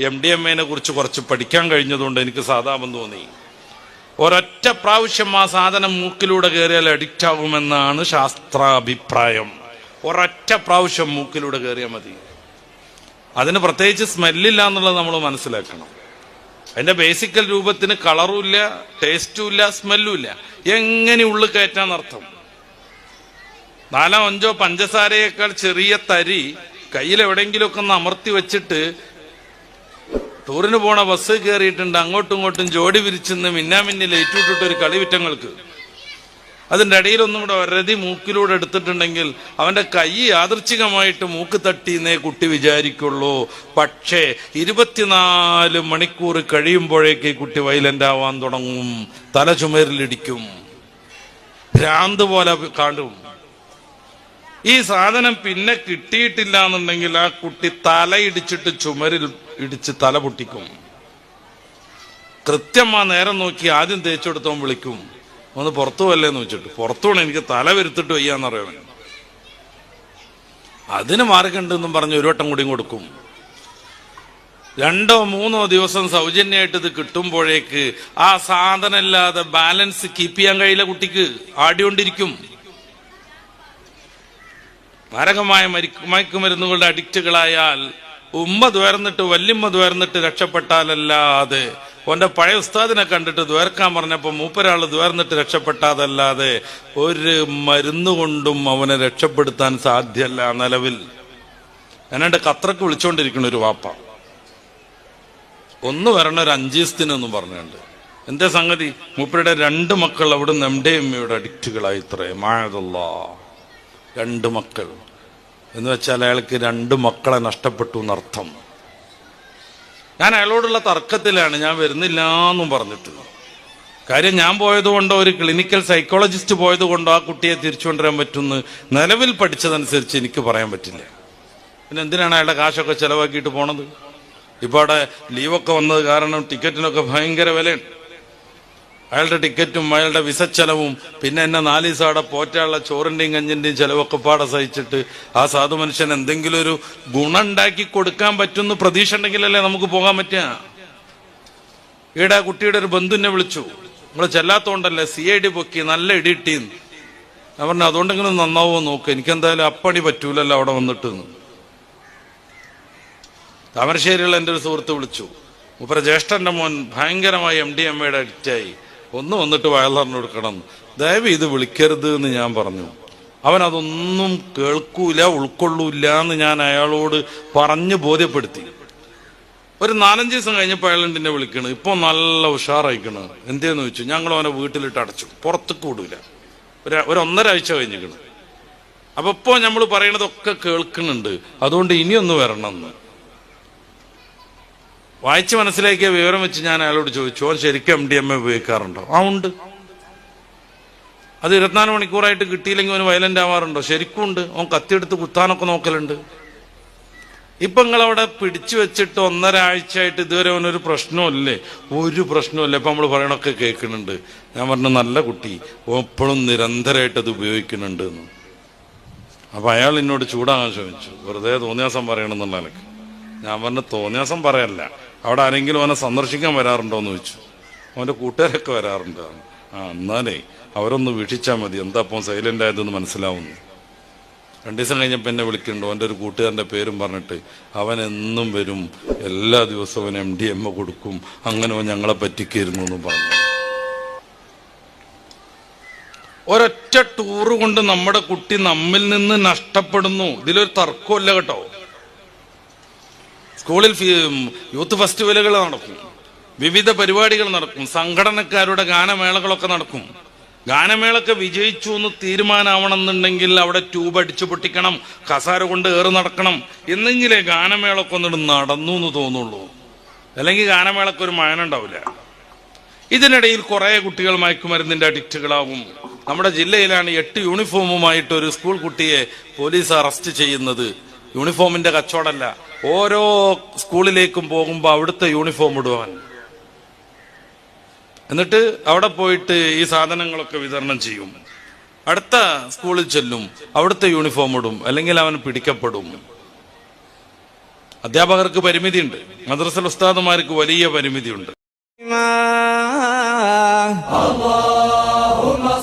M D M എനെ കുറിച്ച് കുറച്ച് പഠിക്കാൻ കഴിഞ്ഞതുകൊണ്ട് എനിക്ക് സാധാപം തോന്നി. ഒരൊറ്റ പ്രാവശ്യം ആ സാധനം മൂക്കിലൂടെ കയറിയാൽ അഡിക്റ്റ് ആകുമെന്നാണ് ശാസ്ത്രാഭിപ്രായം. ഒരൊറ്റ പ്രാവശ്യം മൂക്കിലൂടെ കയറിയാൽ മതി. അതിന് പ്രത്യേകിച്ച് സ്മെല്ലില്ല എന്നുള്ളത് നമ്മൾ മനസ്സിലാക്കണം. അതിന്റെ ബേസിക്കൽ രൂപത്തിന് കളറും ഇല്ല ടേസ്റ്റും ഇല്ല സ്മെല്ലും ഇല്ല. എങ്ങനെ ഉള്ളിൽ കയറ്റാന്നർത്ഥം നാലോ അഞ്ചോ പഞ്ചസാരയേക്കാൾ ചെറിയ തരി കയ്യിൽ എവിടെയെങ്കിലുമൊക്കെ ഒന്ന് അമർത്തി വെച്ചിട്ട് ടൂറിന് പോണ ബസ് കയറിയിട്ടുണ്ട് അങ്ങോട്ടും ഇങ്ങോട്ടും ജോഡി വിരിച്ചെന്ന് മിന്നാമിന്നി ലൈറ്റ് ഒരു കളി വിറ്റങ്ങൾക്ക് അതിന്റെ ഇടയിലൊന്നും കൂടെ ഒരതി മൂക്കിലൂടെ എടുത്തിട്ടുണ്ടെങ്കിൽ അവന്റെ കൈ യാദൃച്ഛികമായിട്ട് മൂക്ക് തട്ടിയെന്നേ കുട്ടി വിചാരിക്കുള്ളൂ. പക്ഷേ ഇരുപത്തിനാല് മണിക്കൂർ കഴിയുമ്പോഴേക്ക് കുട്ടി വയലന്റ് ആവാൻ തുടങ്ങും. തല ചുമരിലിടിക്കും. ഭ്രാന്ത് പോലെ കാണും ഈ സാധനം പിന്നെ കിട്ടിയിട്ടില്ല എന്നുണ്ടെങ്കിൽ ആ കുട്ടി തല ഇടിച്ചിട്ട് ചുമരിൽ ഇടിച്ച് തല പൊട്ടിക്കും. കൃത്യം ആ നേരം നോക്കി ആദ്യം തേച്ചെടുത്തോൻ വിളിക്കും. ഒന്ന് പുറത്തു എന്ന് വെച്ചിട്ട് പുറത്തു പോണേ. എനിക്ക് തല വരുത്തിട്ട് വയ്യാന്നറിയവൻ അതിന് മാർഗമുണ്ടെന്നും പറഞ്ഞ് ഒരു വട്ടം കൂടിയും കൊടുക്കും. രണ്ടോ മൂന്നോ ദിവസം സൗജന്യമായിട്ട് ഇത് കിട്ടുമ്പോഴേക്ക് ആ സാധനമില്ലാതെ ബാലൻസ് കീപ്പ് ചെയ്യാൻ കഴിയില്ല കുട്ടിക്ക്. ആടിക്കൊണ്ടിരിക്കും മാരകമായ മയക്കുമരുന്നുകളുടെ അഡിക്റ്റുകളായാൽ ഉമ്മ ദ്വേർന്നിട്ട് വല്യമ്മ ദ്വേർന്നിട്ട് രക്ഷപ്പെട്ടാലല്ലാതെ ഓന്റെ പഴയ ഉസ്താദിനെ കണ്ടിട്ട് ദ്വേർക്കാൻ പറഞ്ഞപ്പോൾ മൂപ്പരാൾ ദ്വേർന്നിട്ട് രക്ഷപ്പെട്ടാതല്ലാതെ ഒരു മരുന്ന് കൊണ്ടും അവനെ രക്ഷപ്പെടുത്താൻ സാധ്യല്ല നിലവിൽ. എന്നെ കത്രക്ക് വിളിച്ചുകൊണ്ടിരിക്കുന്ന ഒരു വാപ്പ. ഒന്ന് വരണ ഒരു അഞ്ചീസ്തിനൊന്നും പറഞ്ഞുണ്ട് എന്തേ സംഗതി? മൂപ്പരുടെ രണ്ട് മക്കൾ അവിടുന്ന് എം ഡി എം അഡിക്റ്റുകളായി ഇത്രേ മായതല്ല രണ്ട് മക്കൾ. എന്ന് വെച്ചാൽ അയാൾക്ക് രണ്ട് മക്കളെ നഷ്ടപ്പെട്ടു എന്നർത്ഥം. ഞാൻ അയാളോടുള്ള തർക്കത്തിലാണ് ഞാൻ വരുന്നില്ല എന്നും പറഞ്ഞിട്ട്. കാര്യം ഞാൻ പോയതുകൊണ്ടോ ഒരു ക്ലിനിക്കൽ സൈക്കോളജിസ്റ്റ് പോയതുകൊണ്ടോ ആ കുട്ടിയെ തിരിച്ചു കൊണ്ടുവരാൻ പറ്റുമെന്ന് നിലവിൽ പഠിച്ചതനുസരിച്ച് എനിക്ക് പറയാൻ പറ്റില്ല. പിന്നെ എന്തിനാണ് അയാളുടെ കാശൊക്കെ ചിലവാക്കിയിട്ട് പോണത്? ഇപ്പോൾ അവിടെ ലീവൊക്കെ വന്നത് കാരണം ടിക്കറ്റിനൊക്കെ ഭയങ്കര വിലയുണ്ട്. അയാളുടെ ടിക്കറ്റും അയാളുടെ വിസ ചെലവും പിന്നെ എന്നെ നാല് ദിവസം പോറ്റാനുള്ള ചോറിന്റെയും കഞ്ഞിന്റെയും ചെലവൊക്കെ പാടെ സഹിച്ചിട്ട് ആ സാധു മനുഷ്യൻ എന്തെങ്കിലും ഒരു ഗുണം ഉണ്ടാക്കി കൊടുക്കാൻ പറ്റുന്ന പ്രതീക്ഷ ഉണ്ടെങ്കിലല്ലേ നമുക്ക് പോകാൻ പറ്റുക? ഈടെ കുട്ടിയുടെ ഒരു ബന്ധുവിനെ വിളിച്ചു. നമ്മൾ ചെല്ലാത്തോണ്ടല്ലേ സി ഐ ഡി പൊക്കി നല്ല ഇടിയിട്ടീന്ന് ഞാൻ പറഞ്ഞു അതുകൊണ്ടെങ്കിലും നന്നാവോ നോക്ക്. എനിക്കെന്തായാലും അപ്പണി പറ്റൂലല്ലോ അവിടെ വന്നിട്ട്. താമരശ്ശേരിയുള്ള എന്റെ ഒരു സുഹൃത്ത് വിളിച്ചു. മുപ്പര ജ്യേഷ്ഠന്റെ മോൻ ഭയങ്കരമായി എം ഡി എം എയുടെ അഡിക്റ്റായി ഒന്ന് വന്നിട്ട് വയലറിന് കൊടുക്കണം. ദയവ് ഇത് വിളിക്കരുത് എന്ന് ഞാൻ പറഞ്ഞു. അവൻ അതൊന്നും കേൾക്കൂല ഉൾക്കൊള്ളൂല എന്ന് ഞാൻ അയാളോട് പറഞ്ഞു ബോധ്യപ്പെടുത്തി. ഒരു നാലഞ്ച് ദിവസം കഴിഞ്ഞപ്പോൾ അയാൾ വിളിക്കണ്? ഇപ്പൊ നല്ല ഉഷാറായിക്കണ്. എന്തേന്ന് ചോദിച്ചു? ഞങ്ങൾ അവനെ വീട്ടിലിട്ട് അടച്ചു. പുറത്തേക്ക് വിടൂല. ഒരു ഒരു ഒന്നര ആഴ്ച അപ്പൊ ഇപ്പോ നമ്മൾ പറയണതൊക്കെ കേൾക്കുന്നുണ്ട്. അതുകൊണ്ട് ഇനിയൊന്ന് വരണം എന്ന് വായിച്ച് മനസ്സിലാക്കിയ വിവരം വെച്ച് ഞാൻ അയാളോട് ചോദിച്ചു ഓൻ ശരിക്കും എം ഡി എം എ ഉപയോഗിക്കാറുണ്ടോ? ആ ഉണ്ട്. അത് ഇരുപത്തിനാല് മണിക്കൂറായിട്ട് കിട്ടിയില്ലെങ്കിൽ അവന് വയലന്റ് ആവാറുണ്ടോ? ശരിക്കും ഉണ്ട്. അവൻ കത്തിയെടുത്ത് കുത്താനൊക്കെ നോക്കലുണ്ട്. ഇപ്പൊ നിങ്ങളവിടെ പിടിച്ചു വെച്ചിട്ട് ഒന്നര ആഴ്ചയായിട്ട് ഇതുവരെ അവനൊരു പ്രശ്നമില്ലേ ഒരു പ്രശ്നമില്ല ഇപ്പൊ നമ്മൾ പറയണൊക്കെ കേൾക്കുന്നുണ്ട്. ഞാൻ പറഞ്ഞു നല്ല കുട്ടി. എപ്പോഴും നിരന്തരമായിട്ട് അത് ഉപയോഗിക്കുന്നുണ്ട് എന്ന്. അപ്പൊ അയാൾ എന്നോട് ചൂടാകാൻ ശ്രമിച്ചു. വെറുതെ തോന്നിയാസം പറയണമെന്നുള്ള നിലയ്ക്ക്. ഞാൻ പറഞ്ഞു തോന്നിയാസം പറയല്ല. അവിടെ ആരെങ്കിലും അവനെ സന്ദർശിക്കാൻ വരാറുണ്ടോ എന്ന് ചോദിച്ചു. അവന്റെ കൂട്ടുകാരൊക്കെ വരാറുണ്ട്. ആ എന്നാലേ അവരൊന്ന് വീക്ഷിച്ചാൽ മതി. എന്താ അപ്പം സൈലന്റ് ആയതെന്ന് മനസ്സിലാവുന്നു. രണ്ടു ദിവസം കഴിഞ്ഞപ്പോൾ എന്നെ വിളിക്കുന്നുണ്ട്. അവന്റെ ഒരു കൂട്ടുകാരന്റെ പേരും പറഞ്ഞിട്ട് അവൻ എന്നും വരും. എല്ലാ ദിവസവും എം ഡി എം എ കൊടുക്കും. അങ്ങനെ ഞങ്ങളെ പറ്റിക്കായിരുന്നു എന്ന് പറഞ്ഞു. ഒരൊറ്റ ടൂറ് കൊണ്ട് നമ്മുടെ കുട്ടി നമ്മിൽ നിന്ന് നഷ്ടപ്പെടുന്നു. ഇതിലൊരു തർക്കമില്ല കേട്ടോ. സ്കൂളിൽ യൂത്ത് ഫെസ്റ്റിവലുകൾ നടക്കും. വിവിധ പരിപാടികൾ നടക്കും. സംഘടനക്കാരുടെ ഗാനമേളകളൊക്കെ നടക്കും. ഗാനമേളൊക്കെ വിജയിച്ചു എന്ന് തീരുമാനമാവണമെന്നുണ്ടെങ്കിൽ അവിടെ ട്യൂബ് അടിച്ചു പൊട്ടിക്കണം കസാര കൊണ്ട് ഏറ് നടക്കണം എന്നെങ്കിലേ ഗാനമേളൊക്കെ ഒന്നിട്ട് നടന്നു എന്ന് തോന്നുള്ളൂ. അല്ലെങ്കിൽ ഗാനമേളക്ക് ഒരു മായനുണ്ടാവില്ല ഇതിനിടയിൽ കുറെ കുട്ടികൾ മയക്കുമരുന്നിന്റെ അഡിക്റ്റുകളാവും. നമ്മുടെ ജില്ലയിലാണ് എട്ട് യൂണിഫോമുമായിട്ട് ഒരു സ്കൂൾ കുട്ടിയെ പോലീസ് അറസ്റ്റ് ചെയ്യുന്നത്. യൂണിഫോമിന്റെ കച്ചവടമല്ല. ഓരോ സ്കൂളിലേക്കും പോകുമ്പോൾ അവിടുത്തെ യൂണിഫോം ഇടുവാൻ എന്നിട്ട് അവിടെ പോയിട്ട് ഈ സാധനങ്ങളൊക്കെ വിതരണം ചെയ്യും. അടുത്ത സ്കൂളിൽ ചെല്ലും അവിടുത്തെ യൂണിഫോം ഇടും അല്ലെങ്കിൽ അവൻ പിടിക്കപ്പെടും. അധ്യാപകർക്ക് പരിമിതിയുണ്ട്. മദ്രസൽ ഉസ്താദുമാർക്ക് വലിയ പരിമിതിയുണ്ട്. അള്ളാഹുമ്മ